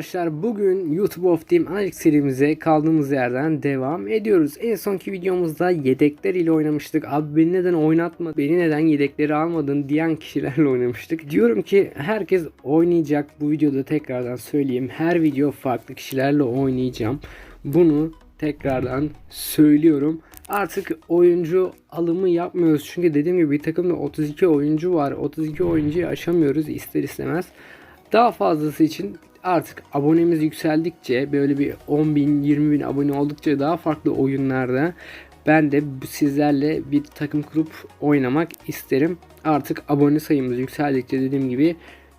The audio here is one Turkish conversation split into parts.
arkadaşlar bugün YouTube of Team Analik serimize kaldığımız yerden devam ediyoruz. En sonki videomuzda yedekler ile oynamıştık. Abi beni neden oynatma, beni neden yedekleri almadın diyen kişilerle oynamıştık. Diyorum ki herkes oynayacak. Bu videoda tekrardan söyleyeyim. Her video farklı kişilerle oynayacağım. Bunu tekrardan söylüyorum. Artık oyuncu alımı yapmıyoruz. Çünkü dediğim gibi bir takımda 32 oyuncu var. 32 oyuncuyu aşamıyoruz ister istemez. Daha fazlası için artık abonemiz yükseldikçe böyle bir 10 bin 20 bin abone oldukça daha farklı oyunlarda ben de sizlerle bir takım kurup oynamak isterim. Artık abone sayımız yükseldikçe dediğim gibi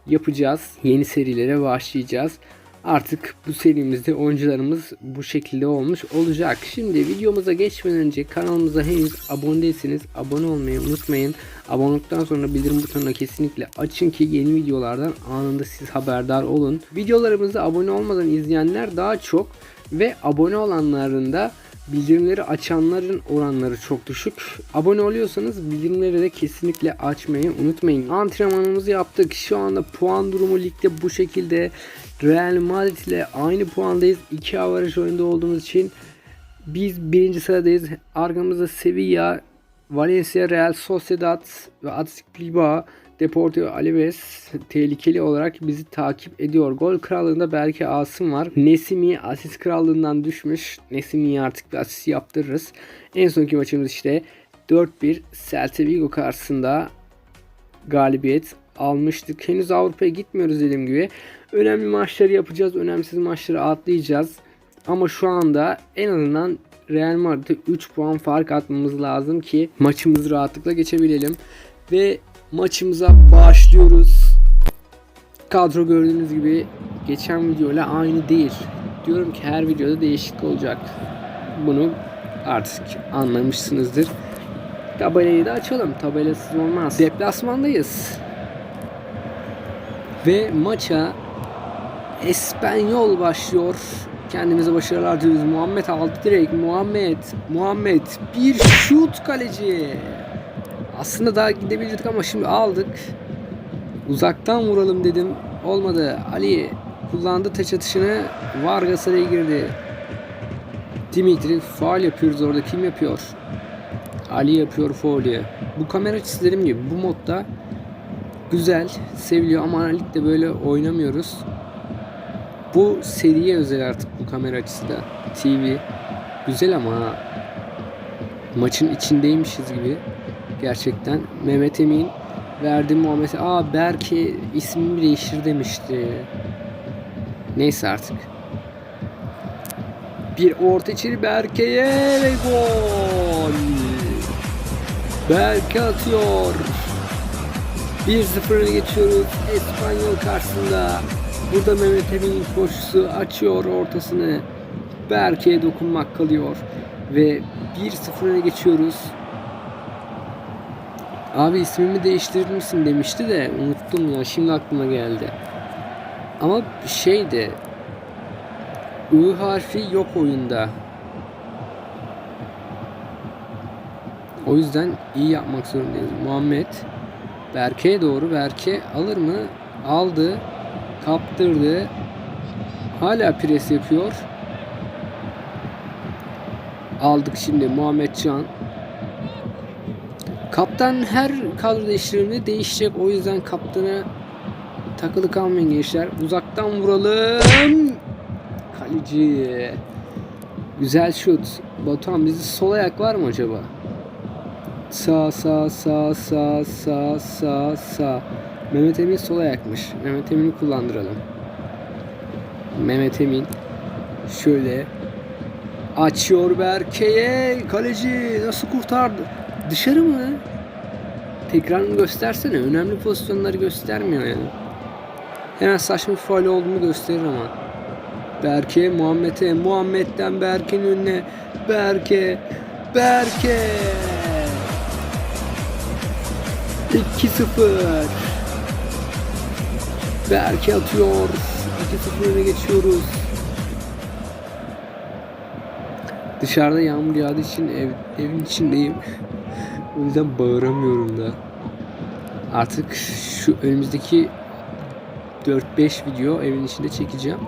yapacağız. Yeni serilere başlayacağız. Artık bu serimizde oyuncularımız bu şekilde olmuş olacak. Şimdi videomuza geçmeden önce kanalımıza henüz abone değilseniz abone olmayı unutmayın. Abone olduktan sonra bildirim butonuna kesinlikle açın ki yeni videolardan anında siz haberdar olun. Videolarımızı abone olmadan izleyenler daha çok ve abone olanların da bildirimleri açanların oranları çok düşük. Abone oluyorsanız bildirimleri de kesinlikle açmayı unutmayın. Antrenmanımızı yaptık. Şu anda puan durumu ligde bu şekilde. Real Madrid ile aynı puandayız. İki avaraj oyunda olduğumuz için biz birinci sıradayız. Arkamızda Sevilla, Valencia, Real Sociedad ve Athletic Bilbao, Deportivo Alaves tehlikeli olarak bizi takip ediyor. Gol krallığında belki Asım var. Nesimi asist krallığından düşmüş. Nesimi'ye artık bir asist yaptırırız. En sonki maçımız işte 4-1 Celta Vigo karşısında galibiyet almıştık. Henüz Avrupa'ya gitmiyoruz dediğim gibi. Önemli maçları yapacağız. Önemsiz maçları atlayacağız. Ama şu anda en azından Real Madrid'e 3 puan fark atmamız lazım ki maçımızı rahatlıkla geçebilelim. Ve maçımıza başlıyoruz. Kadro gördüğünüz gibi geçen videoyla aynı değil. Diyorum ki her videoda değişiklik olacak. Bunu artık anlamışsınızdır. Tabelayı da açalım. Tabelasız olmaz. Deplasmandayız. Ve maça Espanyol başlıyor. Kendimize başarılar diliyoruz. Muhammed aldı direkt. Muhammed. Muhammed. Bir şut kaleci. Aslında daha gidebilirdik ama şimdi aldık. Uzaktan vuralım dedim. Olmadı. Ali kullandı taç atışını. Vargas araya girdi. Dimitri faal yapıyoruz orada. Kim yapıyor? Ali yapıyor faulü. Bu kamera açısı gibi bu modda güzel, seviliyor ama ligde böyle oynamıyoruz. Bu seriye özel artık bu kamera açısı da. TV güzel ama maçın içindeymişiz gibi. Gerçekten Mehmet Emin verdi Muhammed. Aa Berke ismini değiştir demişti. Neyse artık. Bir orta içeri Berke'ye ve gol. Berke atıyor. 1-0 öne geçiyoruz. Espanyol karşısında. Burada Mehmet Emin'in koşusu açıyor ortasını. Berke'ye dokunmak kalıyor. Ve 1-0 öne geçiyoruz. Abi ismimi değiştirir misin demişti de unuttum ya şimdi aklıma geldi. Ama şeydi I harfi yok oyunda. O yüzden iyi yapmak zorundayız. Muhammed Berke'ye doğru. Berke alır mı? Aldı. Kaptırdı. Hala pres yapıyor. Aldık şimdi Muhammed Can. Kaptan her kadro değiştiriminde değişecek. O yüzden kaptana takılı kalmayın gençler. Uzaktan vuralım. Kaleci. Güzel şut. Batuhan bizde sol ayak var mı acaba? Sağ sağ sağ sağ sağ sağ sağ. Mehmet Emin sol ayakmış. Mehmet Emin'i kullandıralım. Mehmet Emin şöyle açıyor Berke'ye. Kaleci nasıl kurtardı? Dışarı mı? Tekrarını göstersene. Önemli pozisyonları göstermiyor yani. Hemen saçma bir faul olduğunu gösterir ama. Berke Muhammed'e. Muhammed'den Berke'nin önüne. Berke. Berke. 2-0. Berke atıyor. 2-0 öne geçiyoruz. Dışarıda yağmur yağdığı için ev, evin içindeyim. o yüzden bağıramıyorum da. Artık şu önümüzdeki 4-5 video evin içinde çekeceğim.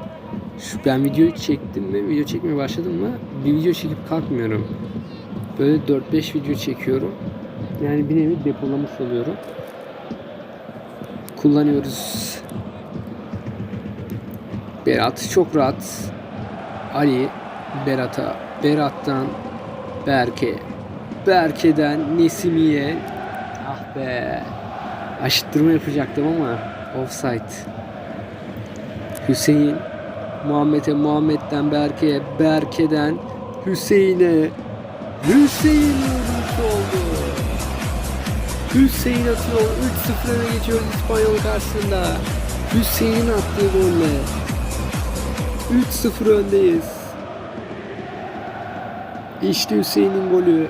Şu ben videoyu çektim mi, video çekmeye başladım mı bir video çekip kalkmıyorum. Böyle 4-5 video çekiyorum. Yani bir nevi depolamış oluyorum. Kullanıyoruz. Berat çok rahat. Ali Berat'a, Berat'tan Berke, Berke'den Nesimi'ye. Ah be. Aşıttırma yapacaktım ama offside. Hüseyin Muhammed'e, Muhammed'den Berke'ye, Berke'den Hüseyin'e. Hüseyin vurmuş oldu. Hüseyin atıyor. 3-0 öne geçiyoruz İspanyol karşısında. Hüseyin attığı golle. 3-0 öndeyiz. İşte Hüseyin'in golü.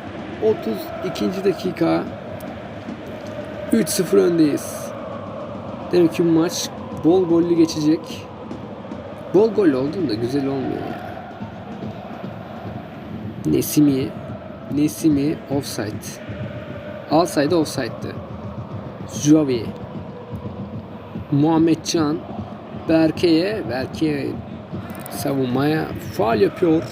32. dakika. 3-0 öndeyiz. Demek ki maç bol gollü geçecek. Bol gol oldun da güzel olmuyor ya. Nesimi Nesimi offside. Alsaydı offside'dı. Jovi Muhammedcan Berke'ye Berke'ye savunmaya faal yapıyor.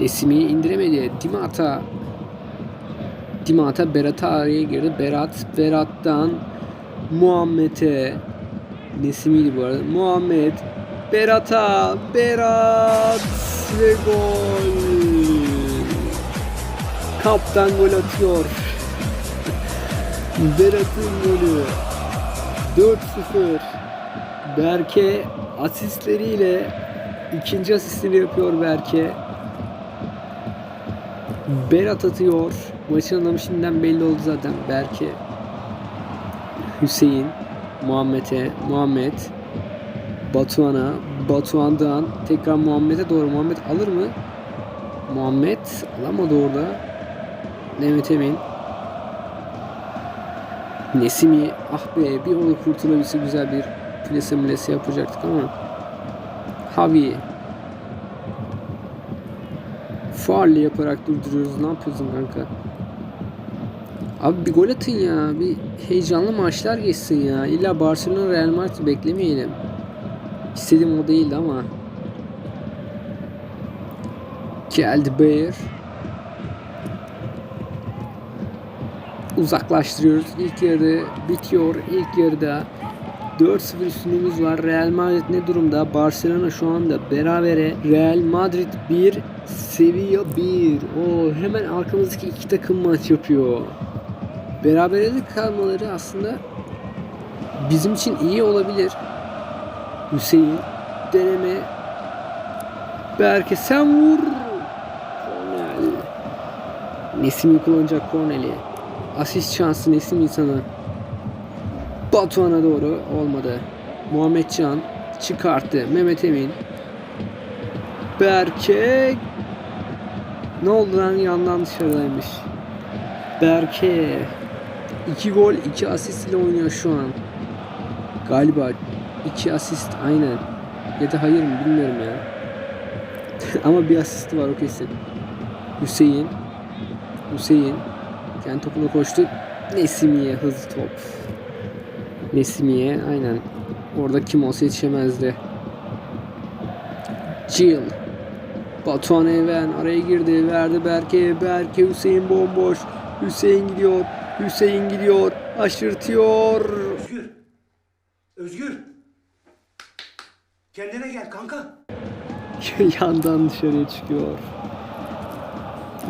Nesimi'yi indiremedi. Dimata Dimata Berat'a araya girdi. Berat Berat'tan Muhammed'e Nesimi'ydi bu arada. Muhammed Berat'a Berat ve gol. Kaptan gol atıyor. Berat'ın golü. 4-0. Berke asistleriyle ikinci asistini yapıyor Berke. Berat atıyor. Maçın adamı şimdiden belli oldu zaten. Berke. Hüseyin. Muhammed'e. Muhammed. Batuhan'a. Batuhan'dan tekrar Muhammed'e doğru. Muhammed alır mı? Muhammed alamadı orada. Mehmet Emin. Nesimi ah be bir orada kurtulabilse güzel bir plase milese yapacaktık ama Havi Faulle yaparak durduruyoruz. Ne yapıyorsun kanka? Abi bir gol atın ya. Bir heyecanlı maçlar geçsin ya. İlla Barcelona Real Madrid beklemeyelim. İstediğim o değildi ama. Geldi Bayer. Uzaklaştırıyoruz. İlk yarı bitiyor. İlk yarıda 4-0 üstünlüğümüz var. Real Madrid ne durumda? Barcelona şu anda berabere. Real Madrid 1, Sevilla 1. O hemen arkamızdaki iki takım maç yapıyor. Berabere de kalmaları aslında bizim için iyi olabilir. Hüseyin deneme Berke sen vur. Kornel. Nesimi kullanacak Kornel'i. Asist şansı Nesim insana. Batuhan'a doğru olmadı. Muhammedcan çıkarttı. Mehmet Emin. Berke ne oldu lan yandan dışarıdaymış. Berke 2 gol 2 asist ile oynuyor şu an. Galiba 2 asist aynen. Ya da hayır mı bilmiyorum ya. Ama bir asisti var o kesin. Hüseyin. Hüseyin. Kendi topuna koştu. Nesimiye hızlı top. Nesimiye aynen. Orada kim olsa yetişemezdi. Jill. Batuhan Even araya girdi. Verdi Berke. Berke Hüseyin bomboş. Hüseyin gidiyor. Hüseyin gidiyor. Aşırtıyor. Özgür. Özgür. Kendine gel kanka. Yandan dışarıya çıkıyor.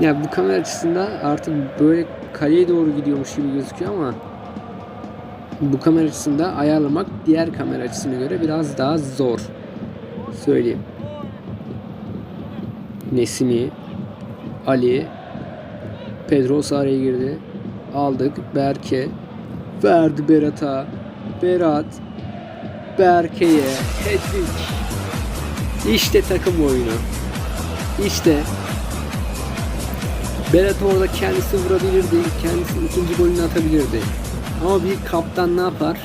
Ya bu kamera açısında artık böyle kaleye doğru gidiyormuş gibi gözüküyor ama bu kamera açısında ayarlamak diğer kamera açısına göre biraz daha zor. Söyleyeyim. Nesimi, Ali, Pedros araya girdi. Aldık. Berke. Verdi Berat'a. Berat. Berke'ye. Hattrick. İşte takım oyunu. İşte Berat orada kendisi vurabilirdi. Kendisi ikinci golünü atabilirdi. Ama bir kaptan ne yapar?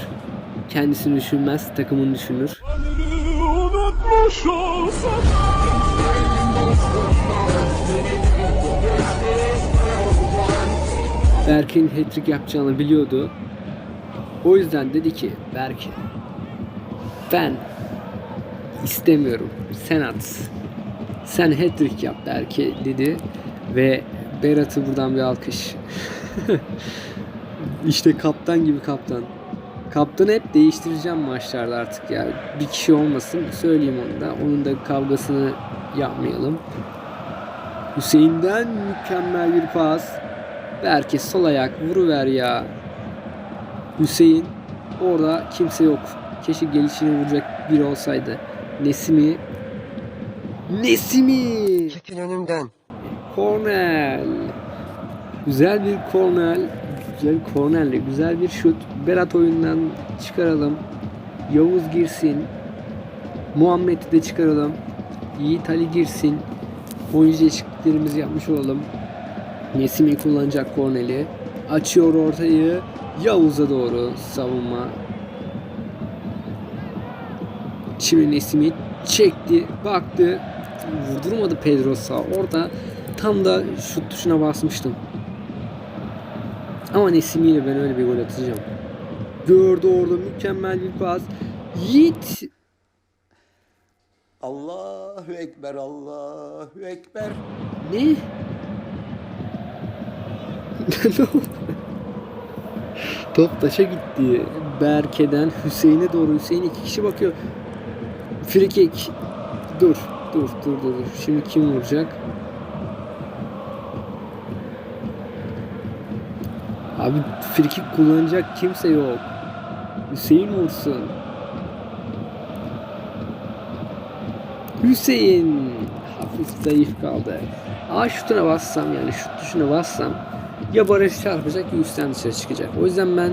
Kendisini düşünmez, takımını düşünür. Berke'nin hat-trick yapacağını biliyordu. O yüzden dedi ki Berke Ben istemiyorum. Sen at. Sen hat-trick yap Berke dedi ve Berat'ı buradan bir alkış. işte kaptan gibi kaptan. Kaptanı hep değiştireceğim maçlarda artık ya. Bir kişi olmasın söyleyeyim onu da. Onun da kavgasını yapmayalım. Hüseyin'den mükemmel bir pas. Berke sol ayak vuruver ya. Hüseyin orada kimse yok. Keşke gelişine vuracak biri olsaydı. Nesimi Nesimi Çekil önümden. Kornel Güzel bir kornel Güzel kornelle güzel bir şut. Berat oyundan çıkaralım. Yavuz girsin. Muhammed'i de çıkaralım. Yiğit Ali girsin. Oyuncu değişikliklerimizi yapmış olalım. Nesimi kullanacak korneli Açıyor ortayı. Yavuz'a doğru savunma. Şimdi Nesimi çekti baktı. Vurdurmadı Pedrosa. Orada tam da şut tuşuna basmıştım ama Nesimi'yle ben öyle bir gol atacağım gördü orada mükemmel bir pas Yiğit Allahu Ekber, Allahu Ekber. Ne? Top taşa gitti. Berke'den Hüseyin'e doğru. Hüseyin iki kişi bakıyor. Dur. Dur dur dur. dur. Şimdi kim vuracak? Abi free kick kullanacak kimse yok. Hüseyin vursun. Hüseyin hafif zayıf kaldı. A şutuna bassam yani şut tuşuna bassam ya baraj çarpacak ya üstten dışarı çıkacak. O yüzden ben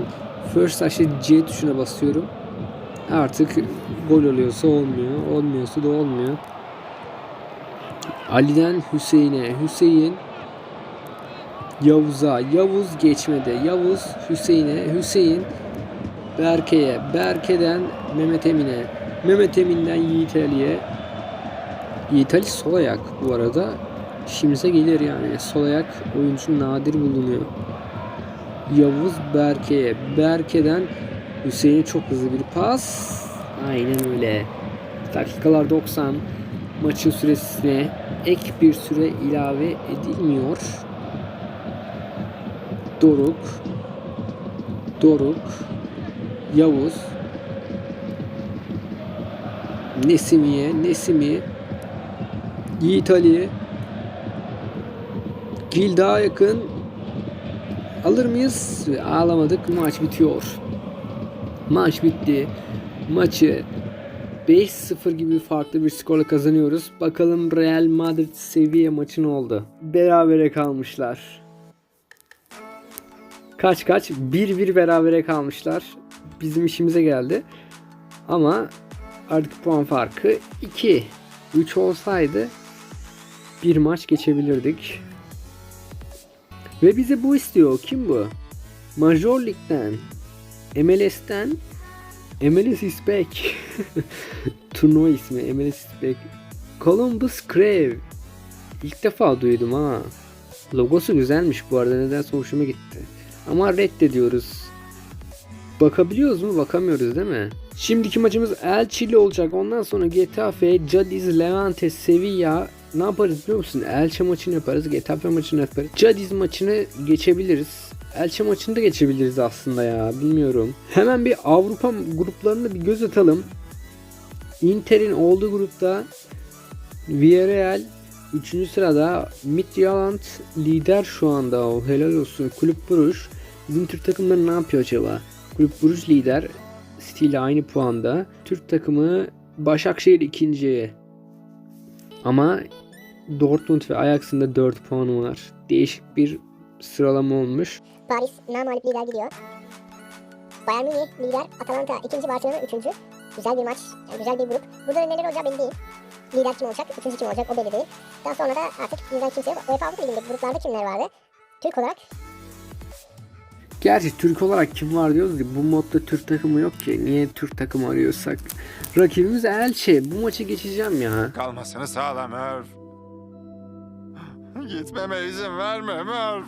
first touch'ı C tuşuna basıyorum. Artık gol oluyorsa olmuyor. Olmuyorsa da olmuyor. Ali'den Hüseyin'e. Hüseyin Yavuz'a. Yavuz geçmedi. Yavuz Hüseyin'e. Hüseyin Berke'ye. Berke'den Mehmet Emin'e. Mehmet Emin'den Yiğit Ali'ye. Yiğit Ali sol ayak bu arada. İşimize gelir yani. Sol ayak oyuncu nadir bulunuyor. Yavuz Berke'ye. Berke'den Hüseyin'e çok hızlı bir pas. Aynen öyle. Dakikalar 90. Maçın süresine ek bir süre ilave edilmiyor. Doruk. Doruk. Yavuz. Nesimiye. Nesimi. Yiğit Ali. Gil daha yakın. Alır mıyız? Ağlamadık. Maç bitiyor. Maç bitti. Maçı 5-0 gibi farklı bir skorla kazanıyoruz. Bakalım Real Madrid seviye maçı ne oldu? Berabere kalmışlar. Kaç kaç? 1-1 berabere kalmışlar. Bizim işimize geldi. Ama artık puan farkı 2. 3 olsaydı bir maç geçebilirdik. Ve bize bu istiyor. Kim bu? Major Lig'den, MLS'ten, MLS is back. Turnuva ismi MLS is back. Columbus Crew. İlk defa duydum ha. Logosu güzelmiş bu arada nedense hoşuma gitti. Ama reddediyoruz. Bakabiliyoruz mu? Bakamıyoruz değil mi? Şimdiki maçımız Elche olacak. Ondan sonra Getafe, Cadiz, Levante, Sevilla ne yaparız biliyor musun? Elche maçını yaparız, Getafe maçını yaparız. Cadiz maçını geçebiliriz. Elche maçını da geçebiliriz aslında ya. Bilmiyorum. Hemen bir Avrupa gruplarına bir göz atalım. Inter'in olduğu grupta Villarreal 3. sırada Midtjylland lider şu anda o helal olsun Kulüp Bruges bizim Türk takımları ne yapıyor acaba? Kulüp Bruges lider City ile aynı puanda Türk takımı Başakşehir ikinci ama Dortmund ve Ajax'ın da 4 puanı var. Değişik bir sıralama olmuş. Paris namalip lider gidiyor. Bayern Münih lider, Atalanta ikinci, Barcelona üçüncü. Güzel bir maç, yani güzel bir grup. Burada da neler olacağı belli değil. Lider kim olacak, üçüncü kim olacak o belli değil. Daha sonra da artık bizden kimse yok. UEFA Avrupa Ligi'nde gruplarda kimler vardı? Türk olarak Gerçi Türk olarak kim var diyoruz ki bu modda Türk takımı yok ki. Niye Türk takımı arıyorsak? Rakibimiz Elche. Bu maçı geçeceğim ya. Kalmasını sağla Murph. Gitmeme izin verme Murph.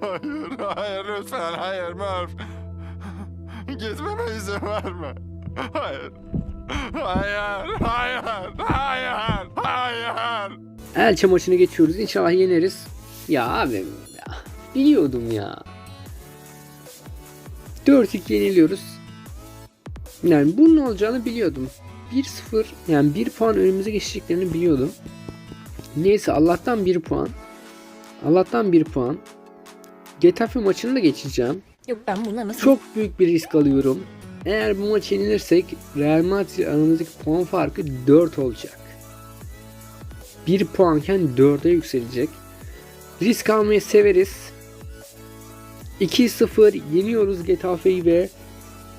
Hayır, hayır lütfen hayır Murph. Gitmeme izin verme. Hayır. Hayır, hayır, hayır, hayır. Elçe maçını geçiyoruz. İnşallah yeneriz. Ya abi ya, biliyordum ya. 4-2 yeniliyoruz. Yani bunun olacağını biliyordum. 1-0 yani 1 puan önümüze geçeceklerini biliyordum. Neyse Allah'tan 1 puan. Allah'tan 1 puan. Getafe maçını da geçeceğim. Yok ben bunları nasıl... Çok büyük bir risk alıyorum. Eğer bu maçı yenilirsek Real Madrid aramızdaki puan farkı 4 olacak. 1 puanken 4'e yükselecek. Risk almayı severiz. 2-0 yeniyoruz Getafe'yi ve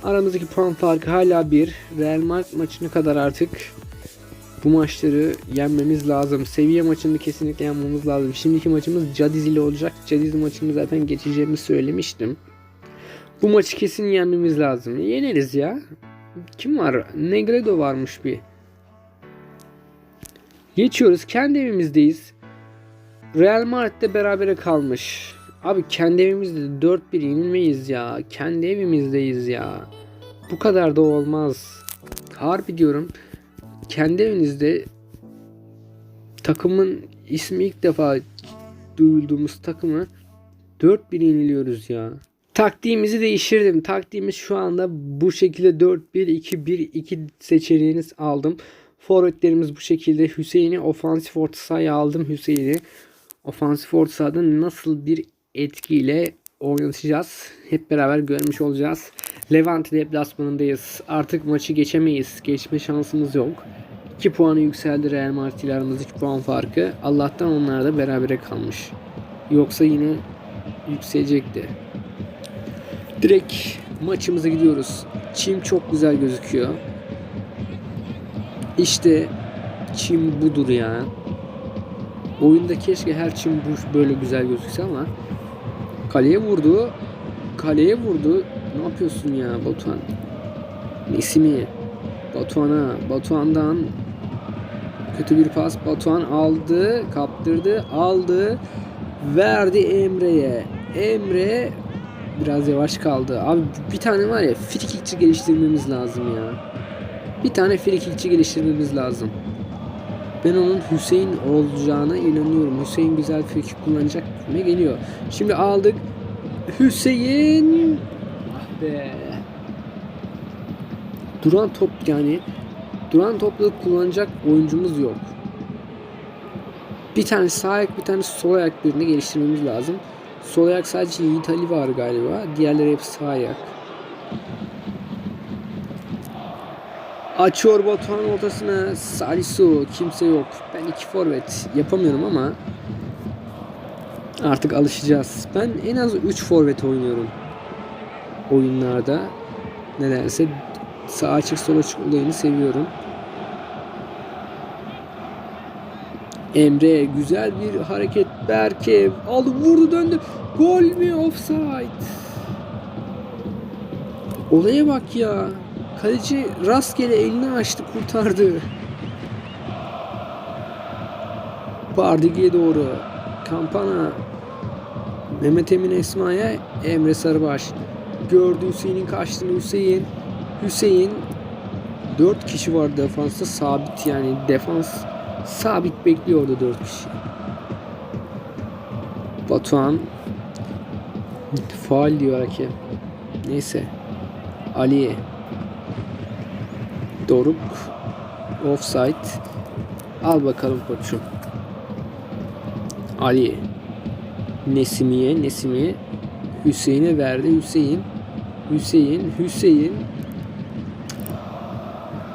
aramızdaki puan farkı hala 1. Real Madrid maçına kadar artık bu maçları yenmemiz lazım. Seviye maçını kesinlikle yenmemiz lazım. Şimdiki maçımız Cadiz ile olacak. Cadiz maçını zaten geçeceğimi söylemiştim. Bu maçı kesin yenmemiz lazım. Yeneriz ya. Kim var? Negredo varmış bir. Geçiyoruz. Kendi evimizdeyiz. Real Madrid'de berabere kalmış. Abi kendi evimizde 4-1 yenilmeyiz ya. Kendi evimizdeyiz ya. Bu kadar da olmaz. Harbi diyorum. Kendi evinizde takımın ismi ilk defa duyulduğumuz takımı 4-1 yeniliyoruz ya. Taktiğimizi değiştirdim. Taktiğimiz şu anda bu şekilde 4-1-2-1-2 seçeneğiniz aldım. Forvetlerimiz bu şekilde. Hüseyin'i ofansif orta sahaya aldım. Hüseyin'i ofansif orta sahada nasıl bir etkiyle oynatacağız. Hep beraber görmüş olacağız. Levante deplasmanındayız. Artık maçı geçemeyiz. Geçme şansımız yok. 2 puanı yükseldi Real Madrid ile aramızdaki puan farkı. Allah'tan onlar da berabere kalmış. Yoksa yine yükselecekti. Direkt maçımıza gidiyoruz. Çim çok güzel gözüküyor. İşte çim budur ya. Oyunda keşke her çim bu böyle güzel gözükse ama kaleye vurdu. Kaleye vurdu. Ne yapıyorsun ya Batuhan? Nesimi. Batuhan'a. Batuhan'dan kötü bir pas. Batuhan aldı. Kaptırdı. Aldı. Verdi Emre'ye. Emre biraz yavaş kaldı. Abi bir tane var ya frikikçi geliştirmemiz lazım ya. Bir tane frikikçi geliştirmemiz lazım. Ben onun Hüseyin olacağına inanıyorum. Hüseyin güzel frikik kullanacak ne geliyor. Şimdi aldık. Hüseyin ah be. Duran top yani duran topla kullanacak oyuncumuz yok. Bir tane sağ ayak bir tane sol ayak birini geliştirmemiz lazım. Sol ayak sadece Yiğit Ali var galiba. Diğerleri hep sağ ayak. Açıyor Batuhan ortasına. Salisu. Kimse yok. Ben iki forvet yapamıyorum ama artık alışacağız. Ben en az 3 forvet oynuyorum. Oyunlarda. Nedense sağ açık sol açık olayını seviyorum. Emre güzel bir hareket Berke aldı vurdu döndü gol mü offside olaya bak ya kaleci rastgele elini açtı kurtardı Bardigi'ye doğru kampana Mehmet Emin Esma'ya Emre Sarıbaş gördü Hüseyin'in kaçtığını Hüseyin Hüseyin 4 kişi var defansta sabit yani defans sabit bekliyor orada 4 kişi. Batuhan faal diyor hakem. Neyse. Ali Doruk offside al bakalım koçum. Ali Nesimi'ye Nesimi Hüseyin'e verdi. Hüseyin Hüseyin Hüseyin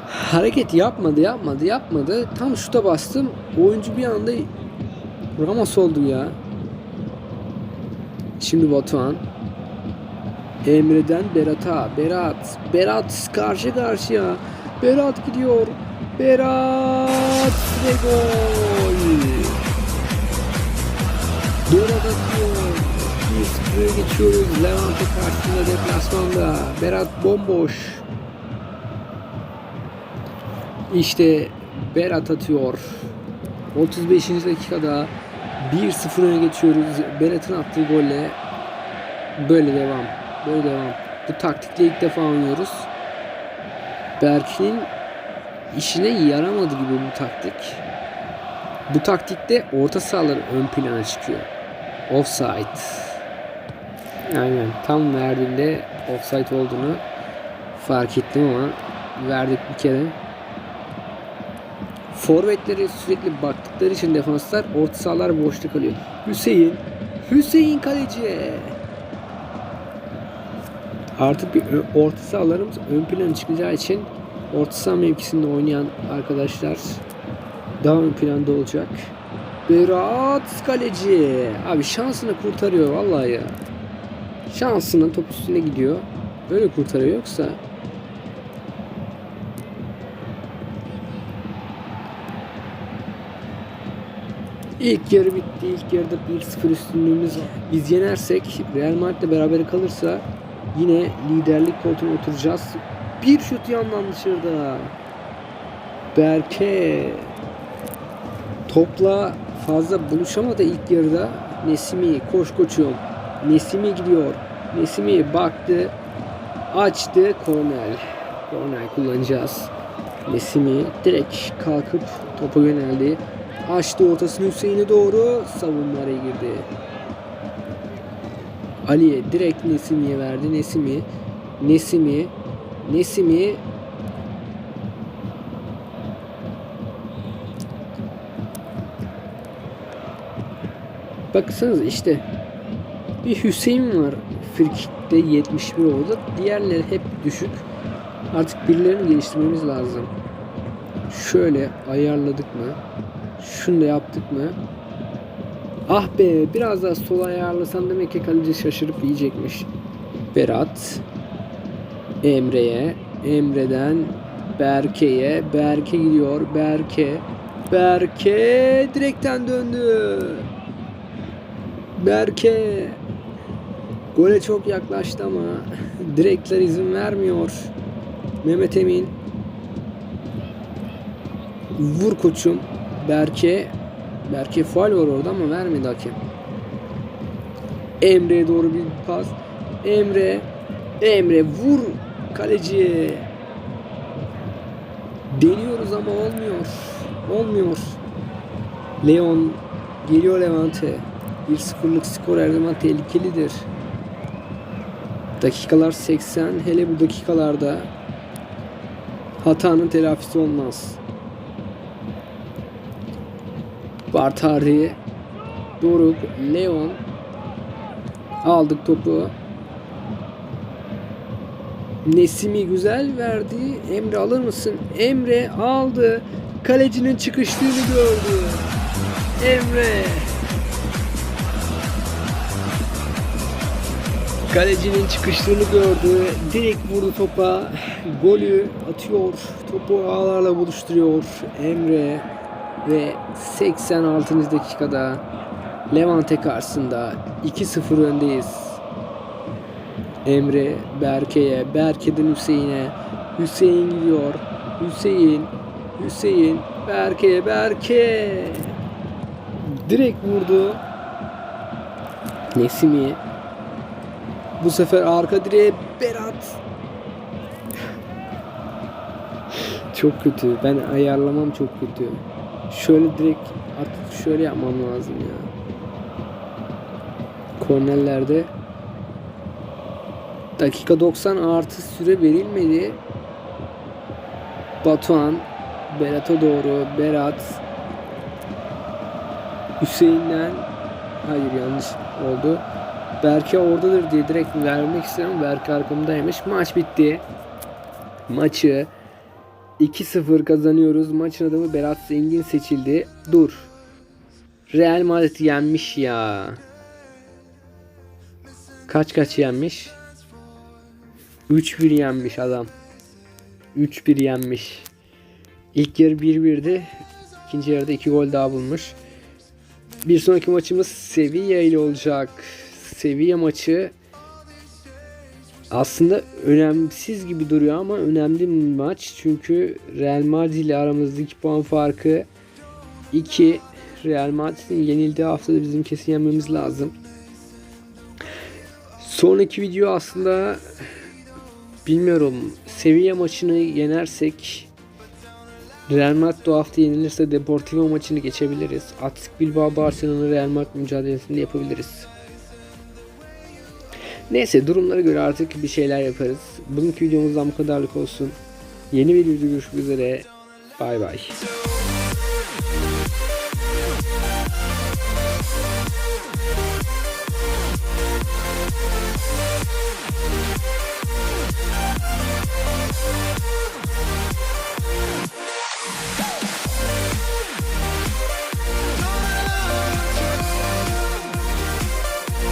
hareket yapmadı yapmadı yapmadı. Tam şuta bastım. Oyuncu bir anda Ramos oldu ya. Şimdi Batuhan. Emre'den Berat'a. Berat. Berat karşı karşıya. Berat gidiyor. Berat ve gol. Berat atıyor. 1-0'a geçiyoruz. Levante karşısında deplasmanda. Berat bomboş. İşte Berat atıyor. 35. dakikada 1-0 öne geçiyoruz. Berat'ın attığı golle böyle devam. Böyle devam. Bu taktikle ilk defa oynuyoruz. Berk'in işine yaramadı gibi bu taktik. Bu taktikte orta sahalar ön plana çıkıyor. Offside. Aynen tam verdiğimde offside olduğunu fark ettim ama verdik bir kere. Forvetleri sürekli baktıkları için defanslar orta sahalar boşta kalıyor. Hüseyin. Hüseyin kaleci. Artık bir orta sahalarımız ön plana çıkacağı için orta saha mevkisinde oynayan arkadaşlar daha ön planda olacak. Berat kaleci. Abi şansını kurtarıyor vallahi ya. Şansının top üstüne gidiyor. Öyle kurtarıyor yoksa İlk yarı bitti. İlk yarıda 1-0 üstünlüğümüz. Biz yenersek Real Madrid'le beraber kalırsa yine liderlik koltuğuna oturacağız. Bir şut yandan dışarıda. Berke topla fazla buluşamadı ilk yarıda. Nesimi koş koçum. Nesimi gidiyor. Nesimi baktı. Açtı. Kornel. Kornel kullanacağız. Nesimi direkt kalkıp topa yöneldi. Açtı ortasını Hüseyin'e doğru savunmaya girdi. Ali'ye direkt Nesimi'ye verdi. Nesimi, Nesimi, Nesimi Baksanız işte bir Hüseyin var Frikik'te 71 oldu. Diğerleri hep düşük. Artık birilerini geliştirmemiz lazım. Şöyle ayarladık mı? Şunu da yaptık mı? Ah be biraz daha sola ayarlasam demek ki kaleci şaşırıp yiyecekmiş. Berat Emre'ye Emre'den Berke'ye Berke gidiyor Berke Berke direkten döndü. Berke gole çok yaklaştı ama direkler izin vermiyor. Mehmet Emin Vur koçum. Berke. Berke faul var orada ama vermedi hakem. Emre'ye doğru bir pas. Emre. Emre vur kaleci. Deniyoruz ama olmuyor. Olmuyor. Leon geliyor Levante. 1-0'lık skor her zaman tehlikelidir. Dakikalar 80. Hele bu dakikalarda hatanın telafisi olmaz. Bartari, Doruk, Leon aldık topu. Nesimi güzel verdi. Emre alır mısın? Emre aldı. Kalecinin çıkıştığını gördü. Emre. Kalecinin çıkıştığını gördü. Direkt vurdu topa. Golü atıyor. Topu ağlarla buluşturuyor. Emre ve 86. dakikada Levante karşısında 2-0 öndeyiz. Emre Berke'ye, Berke'den Hüseyin'e, Hüseyin gidiyor. Hüseyin, Hüseyin, Berke'ye, Berke. Direkt vurdu. Nesimi. Bu sefer arka direğe Berat. Çok kötü. Ben ayarlamam çok kötü. Şöyle direkt artık şöyle yapmam lazım ya. Kornellerde dakika 90 artı süre verilmedi. Batuhan Berat'a doğru Berat Hüseyin'den hayır yanlış oldu. Berke oradadır diye direkt vermek istedim. Berke arkamdaymış. Maç bitti. Maçı 2-0 kazanıyoruz. Maçın adamı Berat Zengin seçildi. Dur. Real Madrid yenmiş ya. Kaç kaç yenmiş? 3-1 yenmiş adam. 3-1 yenmiş. İlk yarı 1-1'di. İkinci yarıda 2 gol daha bulmuş. Bir sonraki maçımız Sevilla ile olacak. Sevilla maçı aslında önemsiz gibi duruyor ama önemli bir maç. Çünkü Real Madrid ile aramızdaki puan farkı 2. Real Madrid'in yenildiği haftada bizim kesin yenmemiz lazım. Sonraki video aslında bilmiyorum. Sevilla maçını yenersek Real Madrid bu hafta yenilirse Deportivo maçını geçebiliriz. Atletico Bilbao Barcelona Real Madrid mücadelesini de yapabiliriz. Neyse durumlara göre artık bir şeyler yaparız. Bugünkü videomuzdan bu kadarlık olsun. Yeni bir videoda görüşmek üzere. Bay bay.